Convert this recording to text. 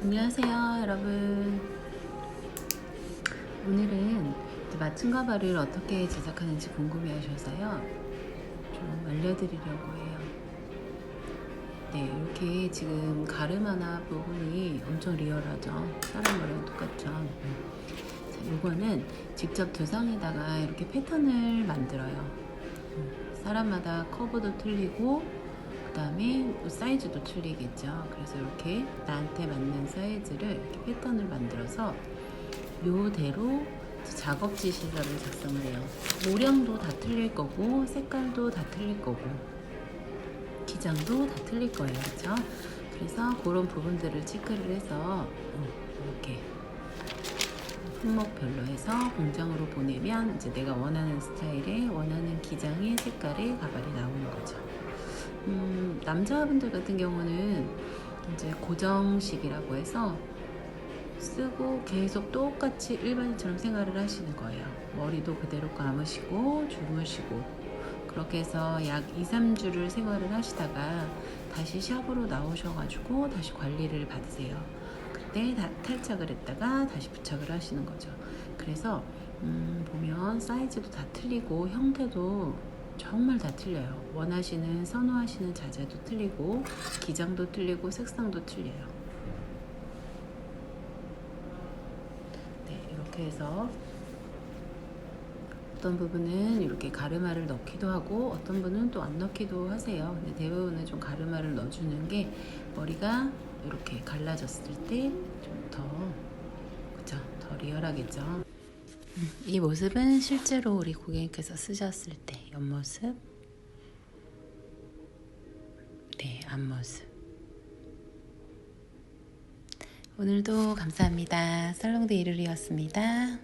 안녕하세요 여러분. 오늘은 맞춤 가발을 어떻게 제작하는지 궁금해 하셔서요. 좀 알려드리려고 해요. 네 이렇게 지금 가름 하나 부분이 엄청 리얼하죠? 사람 머리랑 똑같죠? 요거는 직접 두상에다가 이렇게 패턴을 만들어요. 음, 사람마다 커브도 틀리고 그 다음에 사이즈도 틀리겠죠. 그래서 이렇게 나한테 맞는 사이즈를 이렇게 패턴을 만들어서 요대로 작업 지 시설을 작성을 해요. 모량도 다 틀릴 거고 색깔도 다 틀릴 거고 기장도 다 틀릴 거예요. 그렇죠? 그래서 그런 부분들을 체크를 해서 음, 이렇게 품목별로 해서 공장으로 보내면 이제 내가 원하는 스타일의 원하는 기장의 색깔의 가발이 나오는 거죠. 음, 남자분들 같은 경우는 이제 고정식이라고 해서 쓰고 계속 똑같이 일반인처럼 생활을 하시는 거예요. 머리도 그대로 감으시고 주무시고 그렇게 해서 약 2, 3주를 생활을 하시다가 다시 샵으로 나오셔가지고 다시 관리를 받으세요. 그때 다 탈착을 했다가 다시 부착을 하시는 거죠. 그래서 음, 보면 사이즈도 다 틀리고 형태도 정말 다 틀려요. 원하시는 선호하시는 자재도 틀리고 기장도 틀리고 색상도 틀려요. 네, 이렇게 해서 어떤 부분은 이렇게 가르마를 넣기도 하고 어떤 분은 또 안 넣기도 하세요. 근데 대부분은 좀 가르마를 넣어주는 게 머리가 이렇게 갈라졌을 때 좀 더 그죠? 더 리얼하겠죠. 이 모습은 실제로 우리 고객님께서 쓰셨을 때 옆모습. 네 앞모습. 오늘도 감사합니다. 살롱드 이르리였습니다